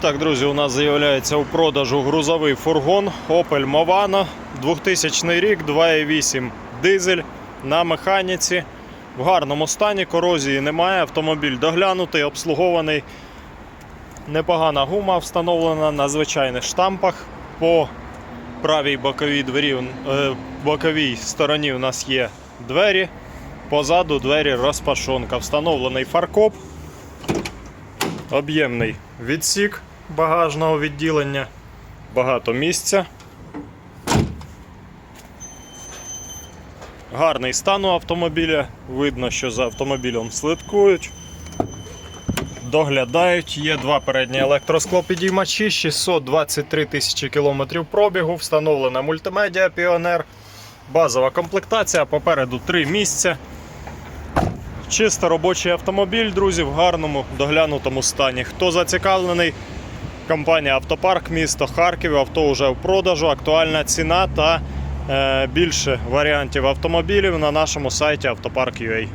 Так, друзі, у нас з'являється у продажу грузовий фургон Opel Movano 2000 рік, 2,8 дизель на механіці. В гарному стані, корозії немає, автомобіль доглянутий, обслугований. Непогана гума встановлена на звичайних штампах. По правій боковій двері, е, боковій стороні у нас є двері. Позаду двері розпашонка. Встановлений фаркоп, об'ємний відсік багажного відділення, багато місця. Гарний стан у автомобіля. Видно, що за автомобілем слідкують. Доглядають. Є два передні електросклопідіймачі, 623 тисячі кілометрів пробігу, встановлена мультимедіа Піонер. Базова комплектація, попереду три місця. Чисто робочий автомобіль, друзі, в гарному доглянутому стані. Хто зацікавлений? Компанія Автопарк, місто Харків, авто вже в продажу, актуальна ціна та е, більше варіантів автомобілів на нашому сайті автопарк.ua.